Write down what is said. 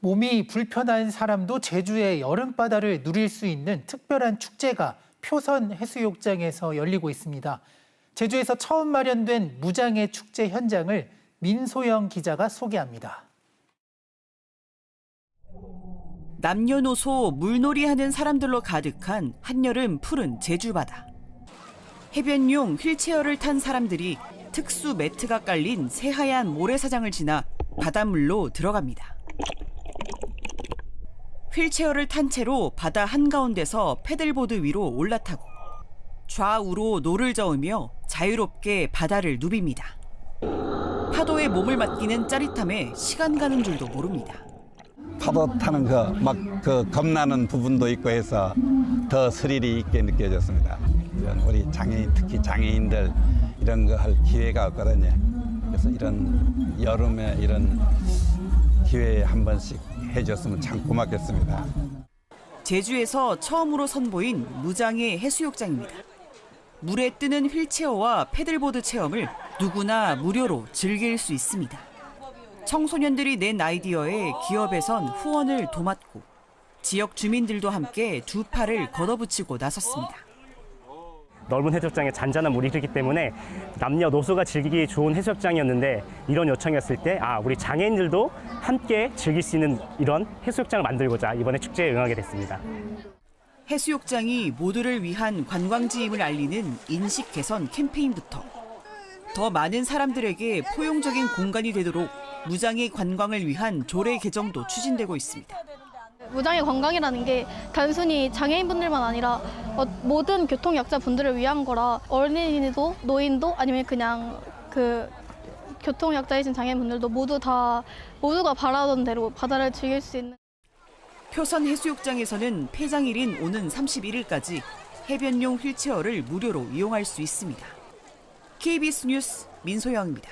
몸이 불편한 사람도 제주의 여름바다를 누릴 수 있는 특별한 축제가 표선 해수욕장에서 열리고 있습니다. 제주에서 처음 마련된 무장의 축제 현장을 민소영 기자가 소개합니다. 남녀노소 물놀이하는 사람들로 가득한 한여름 푸른 제주바다. 해변용 휠체어를 탄 사람들이 특수 매트가 깔린 새하얀 모래사장을 지나 바닷물로 들어갑니다. 휠체어를 탄 채로 바다 한가운데서 패들보드 위로 올라타고 좌우로 노를 저으며 자유롭게 바다를 누빕니다. 파도에 몸을 맡기는 짜릿함에 시간 가는 줄도 모릅니다. 파도 타는 거막그 겁나는 부분도 있고 해서 더 스릴이 있게 느껴졌습니다. 이런 우리 장애인 특히 장애인들 이런 거 할 기회가 없거든요. 그래서 이런 여름에 이런 기회에 한 번씩 해줬으면 참 고맙겠습니다. 제주에서 처음으로 선보인 무장의 해수욕장입니다. 물에 뜨는 휠체어와 패들보드 체험을 누구나 무료로 즐길 수 있습니다. 청소년들이 낸 아이디어에 기업에선 후원을 도맡고 지역 주민들도 함께 두 팔을 걷어붙이고 나섰습니다. 넓은 해수욕장에 잔잔한 물이 흐르기 때문에 남녀노소가 즐기기 좋은 해수욕장이었는데 이런 요청이었을 때 아 우리 장애인들도 함께 즐길 수 있는 이런 해수욕장을 만들고자 이번에 축제에 응하게 됐습니다. 해수욕장이 모두를 위한 관광지임을 알리는 인식 개선 캠페인부터 더 많은 사람들에게 포용적인 공간이 되도록 무장의 관광을 위한 조례 개정도 추진되고 있습니다. 무장의 관광이라는 게 단순히 장애인분들만 아니라 어, 모든 교통약자 분들을 위한 거라 어린이도 노인도 아니면 그냥 그 교통약자이신 장애인분들도 모두 다 모두가 바라던 대로 바다를 즐길 수 있는 표선 해수욕장에서는 폐장일인 오는 31일까지 해변용 휠체어를 무료로 이용할 수 있습니다. KBS 뉴스 민소영입니다.